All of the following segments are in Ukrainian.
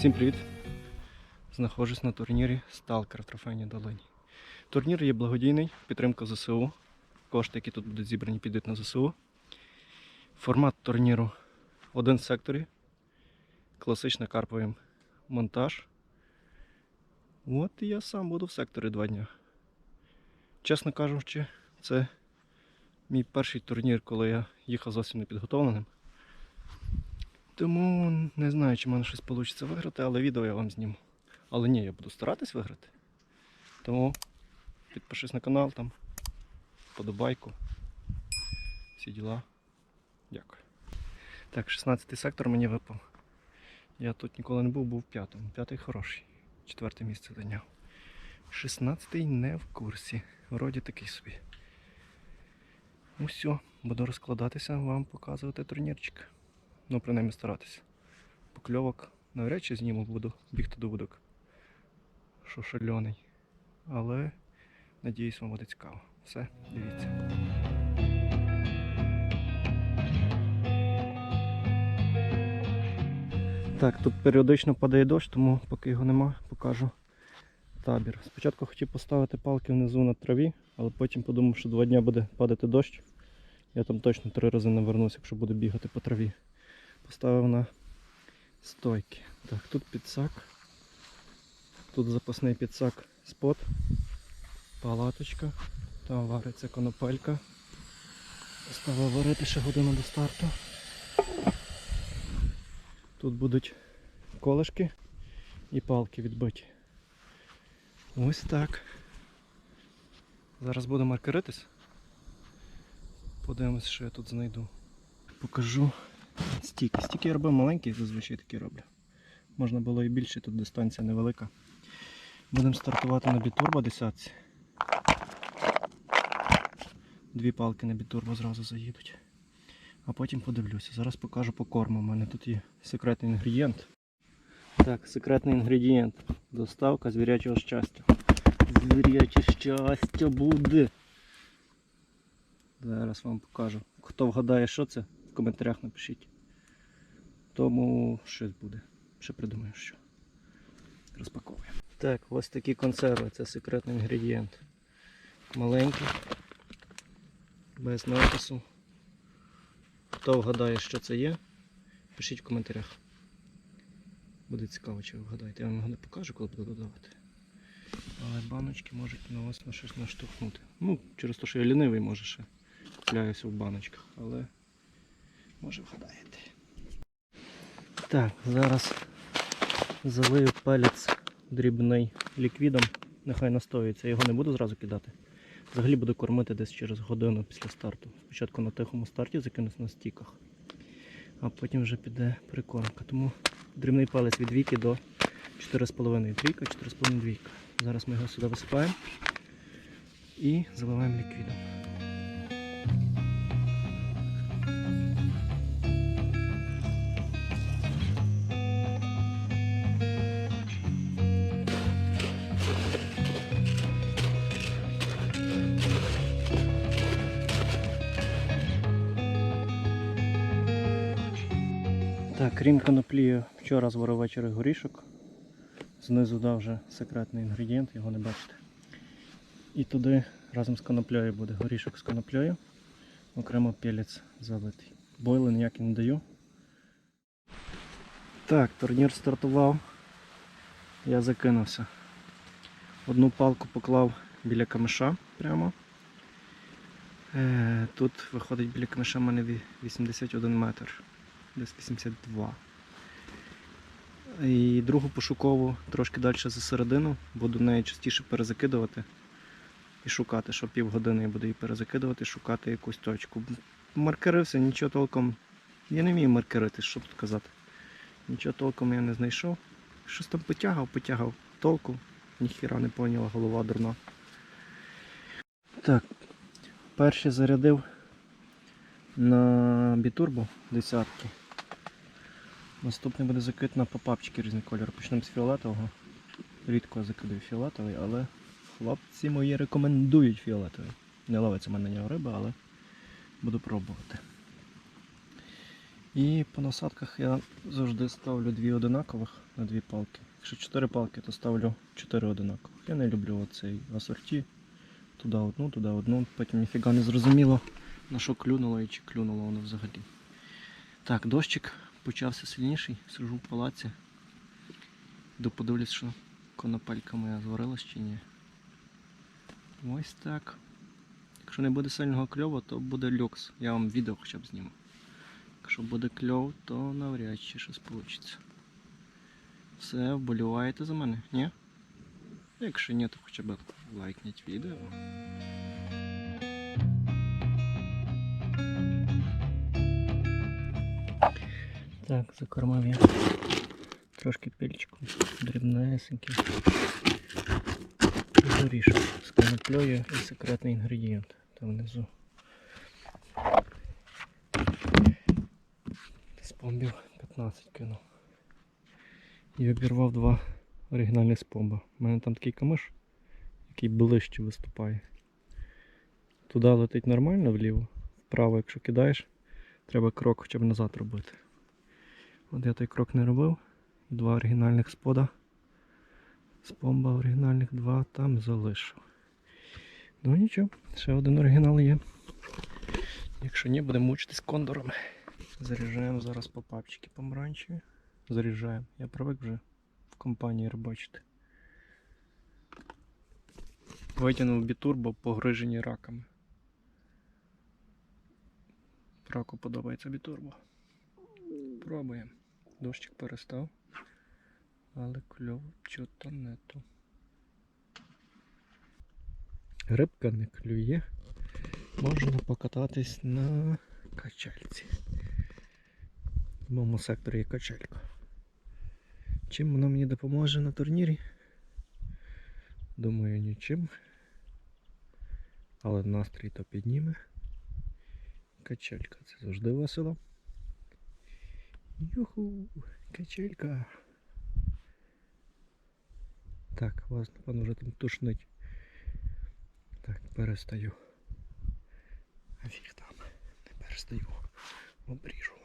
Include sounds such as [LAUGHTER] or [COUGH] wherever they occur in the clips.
Всім привіт! Знаходжусь на турнірі Сталкер в трофейній долині. Турнір є благодійний, підтримка ЗСУ. Кошти, які тут будуть зібрані, підуть на ЗСУ. Формат турніру один в секторі. Класичний карповий монтаж. От і я сам буду в секторі два дні. Чесно кажучи, це мій перший турнір, коли я їхав зовсім непідготовленим. Тому не знаю, чи в мене щось вийде виграти, але відео я вам зніму. Але ні, я буду старатись виграти. Тому підпишись на канал там, подобайку. Всі діла. Дякую. Так, 16 сектор мені випав. Я тут ніколи не був, був п'ятим. П'ятий хороший. Четверте місце зайняв. 16-й не в курсі. Вроді такий собі. Ну все, буду розкладатися, вам показувати турнірчик. Ну, принаймні старатися. Покльовок навряд чи зніму буду бігти до вудок. Що шальоний. Але надіюсь, вам буде цікаво. Все, дивіться. Так, тут періодично падає дощ, тому поки його нема, покажу табір. Спочатку хотів поставити палки внизу на траві, але потім подумав, що два дні буде падати дощ. Я там точно три рази не вернусь, якщо буду бігати по траві. Поставив на стойки. Так, тут підсак. Тут запасний підсак спот. Палаточка. Там вариться конопелька. Поставив варити ще годину до старту. Тут будуть колишки і палки відбиті. Ось так. Зараз буду маркеритись. Подивимось, що я тут знайду. Покажу стіки. Стіки я робив маленькі, зазвичай такі роблю. Можна було і більше, тут дистанція невелика. Будемо стартувати на бітурбо 10. Дві палки на бітурбо зразу заїдуть. А потім подивлюся. Зараз покажу по корму. У мене тут є секретний інгредієнт. Так, секретний інгредієнт. Доставка звірячого щастя. Звіряче щастя буде. Зараз вам покажу. Хто вгадає, що це, в коментарях напишіть. Тому щось буде. Ще придумаю, що. Розпаковуємо. Так, ось такі консерви. Це секретний інгредієнт. Маленький. Без напису. Хто вгадає, що це є, пишіть в коментарях. Буде цікаво, чи ви вгадаєте. Я вам його не покажу, коли буду додавати. Але баночки можуть на вас на щось наштовхнути. Ну, через те, що я лінивий, може ще купляюся в баночках, але може вгадаєте. Так, зараз залию палець дрібний ліквідом. Нехай настоюється. Його не буду зразу кидати. Взагалі буду кормити десь через годину після старту. Спочатку на тихому старті закинусь на стіках, а потім вже піде прикормка. Тому дрібний палець від віки до 4,5 трійка, 4,5 двійка. Зараз ми його сюди висипаємо і заливаємо ліквідом. Так, крім коноплі, вчора зварив ввечері горішок. Знизу дав вже секретний інгредієнт, його не бачите. І туди разом з коноплею буде горішок з коноплею. Окремо пелець залитий. Бойли ніякий не даю. Так, турнір стартував. Я закинувся. Одну палку поклав біля камеша прямо. Е, Тут виходить біля камеша в мене 81 метр десь 82. І другу пошукову трошки далі за середину, буду неї частіше перезакидувати і шукати, що півгодини я буду її перезакидувати, шукати якусь точку. Маркерився, нічого толком. Я не вмію маркерити, що тут казати. Нічого толком я не знайшов. Щось там потягав, потягав толку, ніхіра не поняла, голова дурна. Так, перший зарядив на бітурбо десятки. Наступний буде закид на попапчики різний кольор. Почнемо з фіолетового. Рідко я закидаю фіолетовий, але хлопці мої рекомендують фіолетовий. Не ловиться в мене на нього риба, але буду пробувати. І по насадках я завжди ставлю дві одинакових на дві палки. Якщо чотири палки, то ставлю чотири одинакових. Я не люблю оцей асорті. Туди одну, туди одну. Потім ніфіга не зрозуміло, на що клюнуло і чи клюнуло воно взагалі. Так, дощик почався сильніший, сижу в палаці. Йду подивлюсь, що конопелька моя зварилась чи ні. Ось так. Якщо не буде сильного кльову, то буде люкс. Я вам відео хоча б зніму. Якщо буде кльов, то навряд чи щось вийде. Все, вболіваєте за мене? Ні? Якщо ні, то хоча б лайкніть відео. Так, закормив я трошки пільчиком, дрібнесенький. Горішок з коноплею і секретний інгредієнт там внизу. З помбів 15 кинув. І обірвав два оригінальних спомба. У мене там такий камиш, який ближче виступає. Туди летить нормально вліво, вправо, якщо кидаєш, треба крок хоча б назад робити. От я той крок не робив. Два оригінальних спода. Спомба оригінальних два там залишив. Ну нічого, ще один оригінал є. Якщо ні, будемо мучитись кондорами. Заряджаємо зараз попапчики помаранчеві. Заряджаємо. Я привик вже в компанії рибачити. Витягнув бітурбо погрижені раками. Раку подобається бітурбо. Пробуємо. Дощик перестав. Але кльово чого-то нету. Рибка не клює. Можна покататись на качельці. В моєму секторі є качелька. Чим вона мені допоможе на турнірі? Думаю, нічим. Але настрій то підніме. Качелька це завжди весело. Юху, качелька. Так, вас напевно вже там тушнить. Так, перестаю. А фіг там. Не перестаю. Обріжу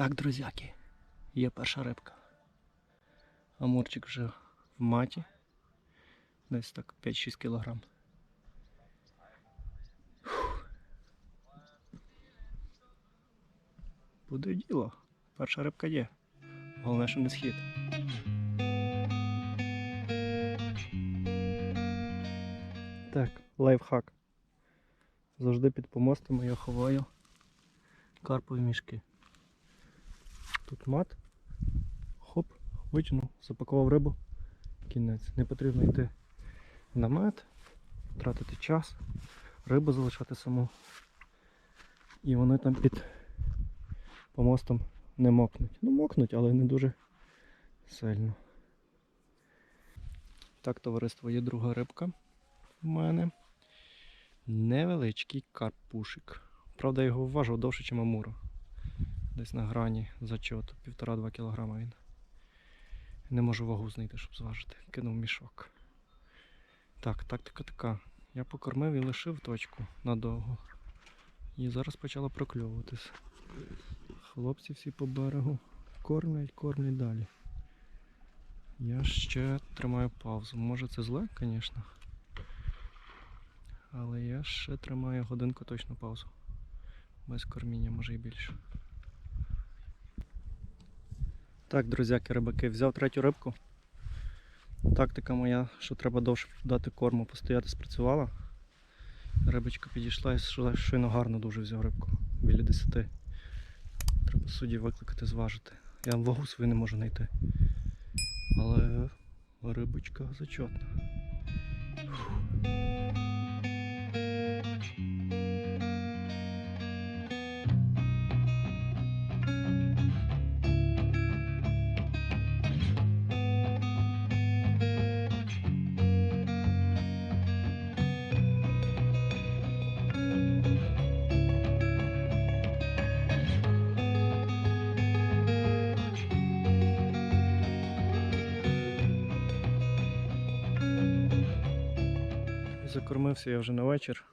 Так, друзяки, є перша рибка. Амурчик вже в маті. Десь так 5-6 кілограм. Буде діло. Перша рибка є. Головне, що не схід. Так, лайфхак. Завжди під помостами я ховаю карпові мішки. Тут мат. Хоп, витягнув, запакував рибу. Кінець. Не потрібно йти в намет, тратити час, рибу залишати саму. І вони там під помостом не мокнуть. Ну мокнуть, але не дуже сильно. Так, товариство, є друга рибка в мене. Невеличкий карпушик. Правда, я його вважав довше, ніж амура. Десь на грані зачоту, 1,5-2 кг він. Не можу вагу знайти, щоб зважити. Кинув мішок. Так, тактика така. Я покормив і лишив точку надовго. І зараз почала прокльовуватись. Хлопці всі по берегу кормлять, кормлять далі. Я ще тримаю паузу. Може це зле, звісно. Але я ще тримаю годинку точно паузу. Без корміння, може і більше. Так, друзяки, рибаки, взяв третю рибку. Тактика моя, що треба довше дати корму, постояти, спрацювала. Рибочка підійшла і щойно гарно дуже взяв рибку. Біля 10. Треба судді викликати, зважити. Я вагу свою не можу знайти. Але рибочка зачетна. Закормився я вже на вечір.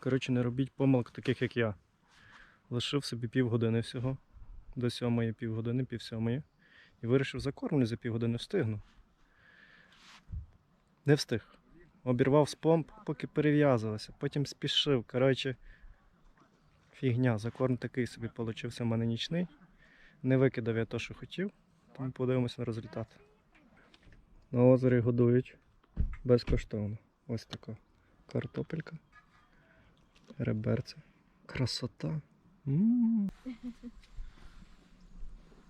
Коротше, не робіть помилок таких, як я. Лишив собі півгодини всього. До сьомої півгодини, пів сьомої. І вирішив закормлю за півгодини встигну. Не встиг. Обірвав з помп, поки перев'язувався. Потім спішив. Коротше, фігня. Закорм такий собі получився в мене нічний. Не викидав я те, що хотів. Тому подивимося на результат. На озері годують безкоштовно. Ось така картопелька. Реберце. Красота. М.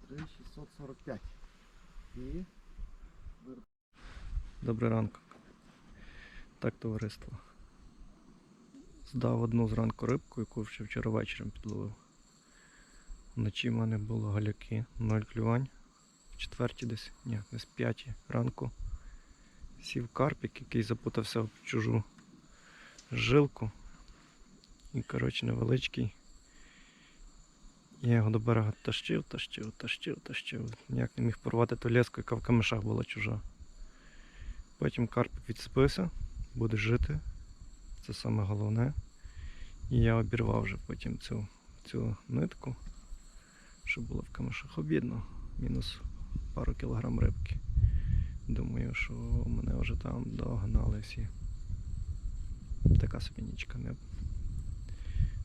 3645. І Добрий ранку. Так, товариство. Здав одну зранку рибку, яку ще вчора вечором підловив. Вночі в мене було галяки, ноль клювань. В четвертій десь, ні, десь п'ятій ранку. Сів карпік, який запутався в чужу жилку. І, коротше, невеличкий. Я його до берега тащив, тащив, тащив, тащив. Ніяк не міг порвати ту леску, яка в камешах була чужа. Потім карпик відспився, буде жити. Це саме головне. І я обірвав вже потім цю, цю нитку, що було в камешах обідно. Мінус пару кілограм рибки. Думаю, що мене вже там догнали всі. Така собі нічка не,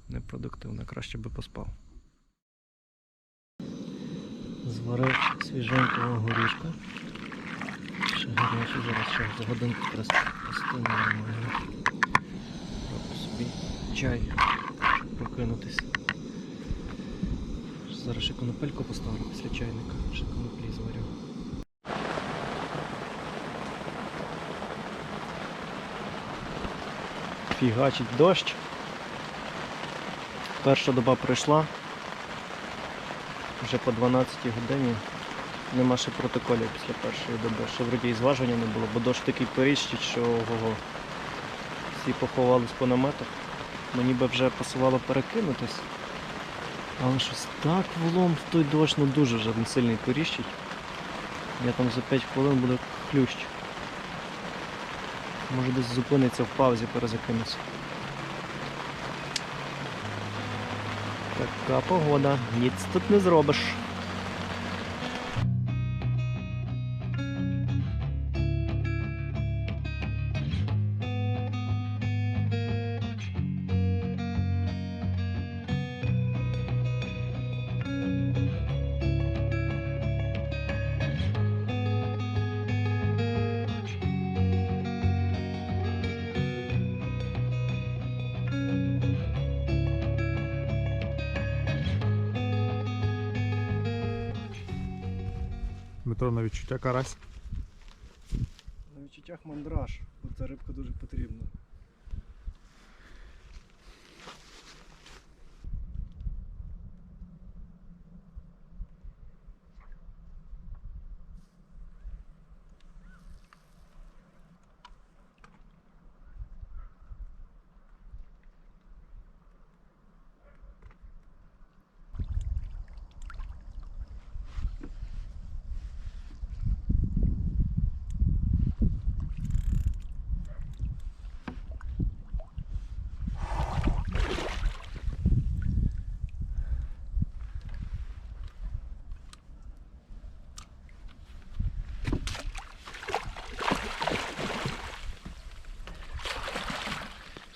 непродуктивна, краще би поспав. Зварив свіженького горішка. Ще гарячий, зараз ще за годинку постійно. Роблю собі чай, щоб прокинутися. Зараз ще конопельку поставлю після чайника, ще коноплі зварю. Фігачить дощ. Перша доба пройшла. Вже по 12 годині. Нема ще протоколів після першої доби. Ще вроді і зваження не було, бо дощ такий періщить, що ого. Всі поховались по наметах. Мені би вже пасувало перекинутись. Але щось так влом в той дощ, ну дуже вже сильний періщить. Я там за 5 хвилин буду хлющ. Може десь зупиниться в паузі, перезакинеться. Така погода, ніц тут не зробиш. Дмитро на відчуття карась. На відчуттях мандраж. Ця рибка дуже потрібна.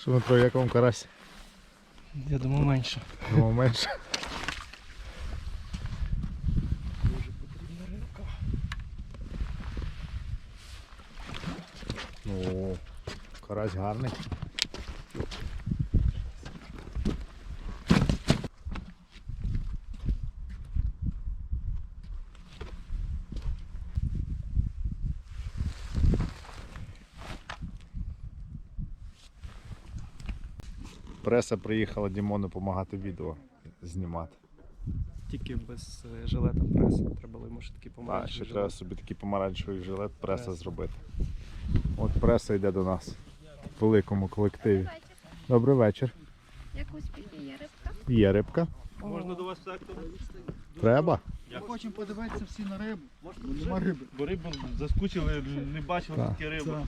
Дмитро, як вам карась? Я думаю, менше. Думав менше. Дуже потрібна рибка. Ну, карась гарний. Преса приїхала Дімону допомагати відео знімати. Тільки без е, жилета преса. Треба лимоші такий А, помаранчевий ще жилет. треба собі такий помаранчевий жилет преса зробити. От преса йде до нас в великому колективі. Добрий вечір. Як успіхи є рибка? Є рибка? Можна до вас так? Треба? Ми хочемо подивитися всі на рибу. бо Нема риби. Бо рибу заскучили, не бачили Так. такі риби.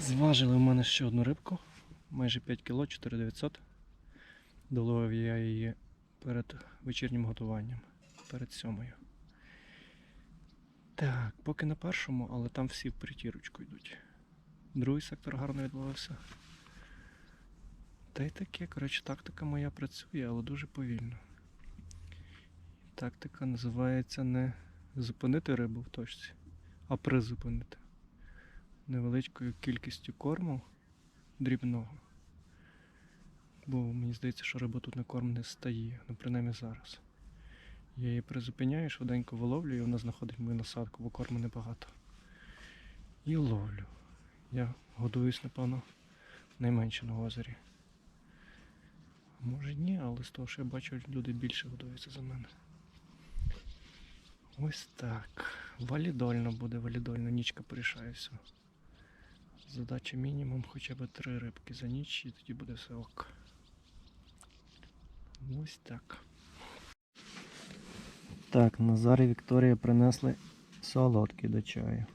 Зважили в мене ще одну рибку, майже 5 кг, 4900. Доловив я її перед вечірнім готуванням, перед сьомою. Так, поки на першому, але там всі в притірочку йдуть. Другий сектор гарно відловився. Та й таке, коротше, тактика моя працює, але дуже повільно. Тактика називається не зупинити рибу в точці, а призупинити невеличкою кількістю корму дрібного. Бо мені здається, що риба тут на корм не стає, ну принаймні зараз. Я її призупиняю, швиденько виловлюю, і вона знаходить мою насадку, бо корму небагато. І ловлю. Я годуюсь, напевно, найменше на озері. Може ні, але з того, що я бачу, люди більше годуються за мене. Ось так. Валідольно буде, валідольно, нічка порішає все. Задача мінімум хоча б три рибки за ніч і тоді буде все ок. Ось так. Так, Назар і Вікторія принесли солодкі до чаю.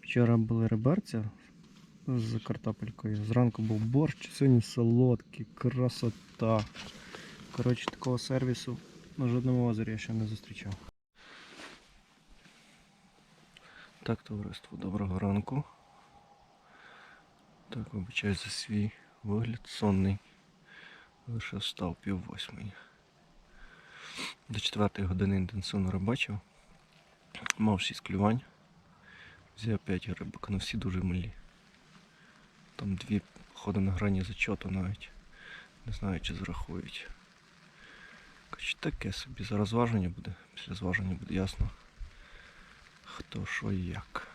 Вчора були риберця з картопелькою. Зранку був борщ, сьогодні солодкий, красота. Коротше, такого сервісу на жодному озері я ще не зустрічав. Так, товариство, доброго ранку. Так, вибачаю за свій вигляд сонний. Лише встав пів восьмої. До четвертої години інтенсивно рибачив. Мав 6 клювань. Взяв 5 рибок, але всі дуже малі. Там дві ходи на грані зачоту навіть. Не знаю, чи зарахують. Коротше, таке собі. Зараз зваження буде. Після зваження буде ясно. Хто що і як.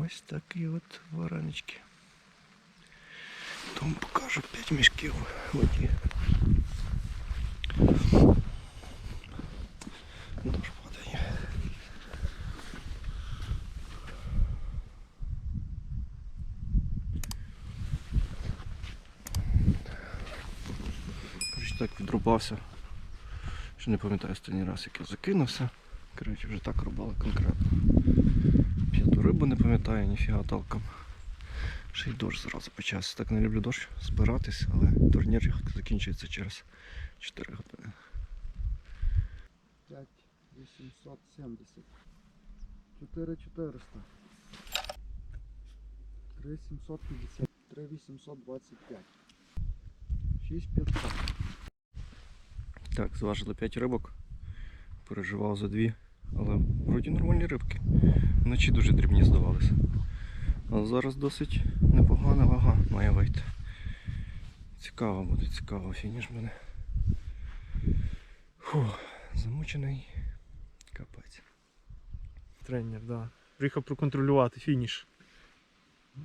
Ось такі от варенички. Тому покажу 5 мішків в воді. Дощ падає. Коротше, так відрубався. Ще не пам'ятаю останній раз, як я закинувся. Коротше, вже так рубали конкретно. Рибу не пам'ятаю, ніфіга толком. Ще й дощ зразу почався. Так не люблю дощ збиратись, але турнір закінчується через 4 години. 5 870. 4 400. 3 750. 3 825. 6 500. Так, зважили 5 рибок. Переживав за дві. Але вроді нормальні рибки. Вночі дуже дрібні здавалися. Але зараз досить непогана вага має вийти. Цікаво буде, цікаво фініш мене. Фу, замучений. Капець. Тренер, да. Приїхав проконтролювати фініш.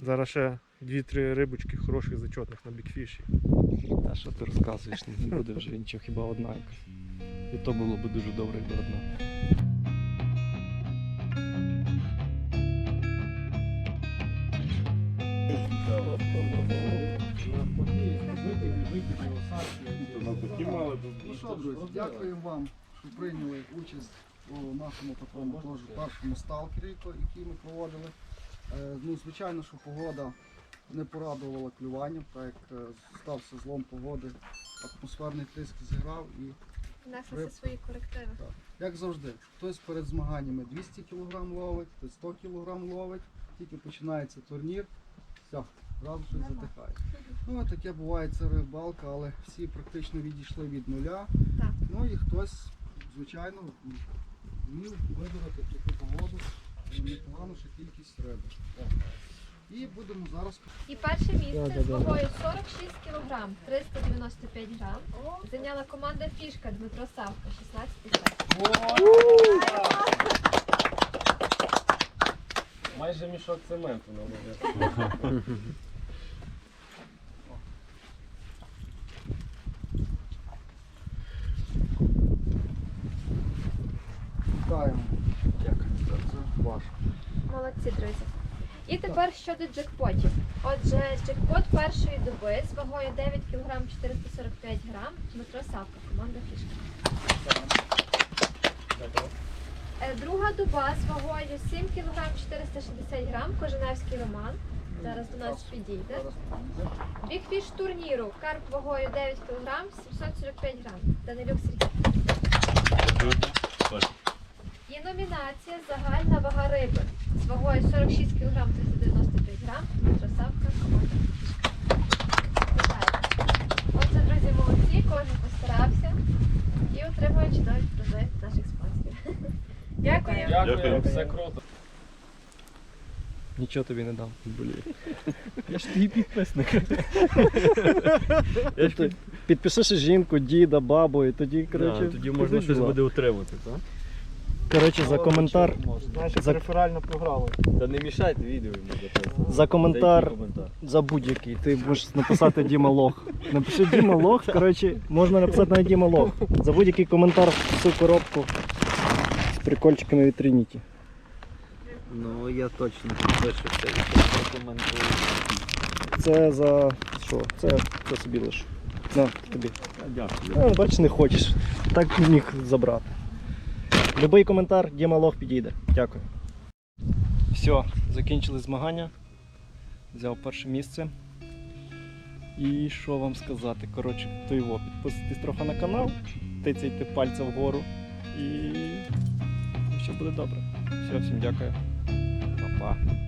Зараз ще 2-3 рибочки хороших зачетних на бікфіші. Та що ти розказуєш, не буде вже нічого, хіба одна якась. І то було б дуже добре, якби одна. Ну що, друзі, дякуємо вам, що прийняли участь у нашому такому теж першому сталкері, який ми проводили. Е, Ну, звичайно, що погода не порадувала клюванням, так як е, стався злом погоди, атмосферний тиск зіграв і Внесли свої корективи. Як завжди, хтось перед змаганнями 200 кг ловить, хтось 100 кг ловить, тільки починається турнір, все, зразу щось затихає. Ну, таке буває, це рибалка, але всі практично відійшли від нуля. Так. Ну і хтось, звичайно, вмів вибрати таку погоду, і непогану ще кількість риби. О. І будемо зараз І перше місце з вагою 46 кг, 395 грам. Зайняла команда Фішка Дмитро Савка, 16 Майже мішок цементу наловив. [LAUGHS] Вітаємо. Дякую. Це, це ваше. Молодці, друзі. І тепер щодо джекпотів. Отже, джекпот першої доби з вагою 9 кг 445 грам. Дмитро Савка, команда Фішка. Е, Друга доба з вагою 7 кг 460 грам. Коженевський Роман. Зараз до нас підійде. Бікфіш турніру. Карп вагою 9 кг 745 грам. Данилюк Сергій. І номінація Загальна вага риби з вагою 46 кг 395 грам. Красавка команда. Отже, друзі, молодці, кожен постарався і отримує чудові призи наших спонсорів. [LAUGHS] Дякую. Дякую, все круто. Нічого тобі не дам. Блін. [LAUGHS] Я ж твій підписник. [LAUGHS] Підпишеш жінку, діда, бабу, і тоді, коротше, тоді можна щось буде утримати, так? Коротше, за коментар, Знаєш, За- реферальна програма. Та не мішайте відео йому записувати. за коментар, коментар. за будь-який. Ти можеш написати Діма Лох. Напиши Діма Лох, коротше, можна написати навіть Діма Лох. За будь-який коментар в цю коробку з прикольчиками від Трініті. Ну, я точно підпишуся і прокоментую. Це за що? Це, це собі лиш. На, тобі. Дякую. А, бачиш, не хочеш. Так міг забрати. Любий коментар, Діма Лох підійде. Дякую. Все, закінчили змагання. Взяв перше місце. І що вам сказати? Коротше, то його підписуйтесь трохи на канал, тицяйте пальця вгору і все буде добре. Все, всім дякую. Па-па.